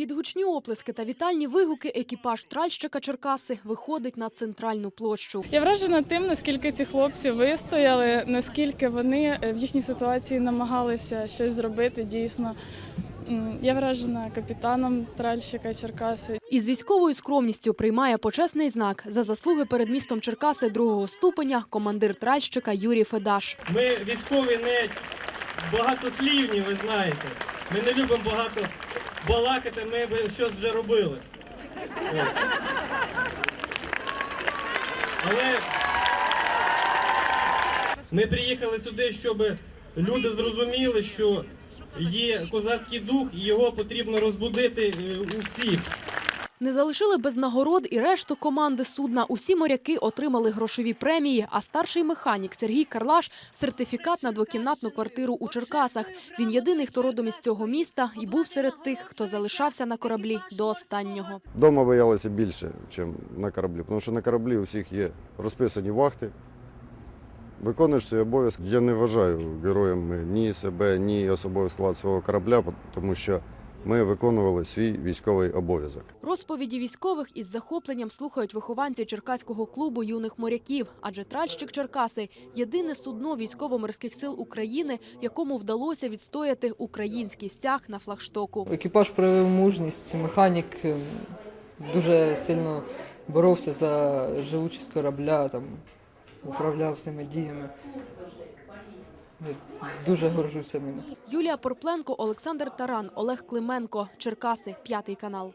Під гучні оплески та вітальні вигуки екіпаж тральщика Черкаси виходить на центральну площу. Я вражена тим, наскільки ці хлопці вистояли, наскільки вони е, в їхній ситуації намагалися щось зробити дійсно. Я вражена капітаном тральщика Черкаси. Із військовою скромністю приймає почесний знак за заслуги перед містом Черкаси другого ступеня командир тральщика Юрій Федаш. Ми військові не багатослівні, ви знаєте. Ми не любимо багато балакати, ми щось вже робили. Ось. Але ми приїхали сюди, щоб люди зрозуміли, що є козацький дух, і його потрібно розбудити е, у всіх. Не залишили без нагород і решту команди судна. Усі моряки отримали грошові премії, а старший механік Сергій Карлаш – сертифікат на двокімнатну квартиру у Черкасах. Він єдиний, хто родом із цього міста і був серед тих, хто залишався на кораблі до останнього. Дома боялися більше, ніж на кораблі, тому що на кораблі у всіх є розписані вахти. Виконуєш свій обов'язок. Я не вважаю героями ні себе, ні особовий склад свого корабля, тому що ми виконували свій військовий обов'язок. Розповіді військових із захопленням слухають вихованці Черкаського клубу юних моряків, адже тральщик Черкаси – єдине судно військово-морських сил України, якому вдалося відстояти український стяг на флагштоку. Екіпаж проявив мужність, механік е, дуже сильно боровся за живучість корабля, там, управляв всіми діями. Дуже горжуся ними. Юлія Порпленко, Олександр Таран, Олег Клименко, Черкаси, п'ятий канал.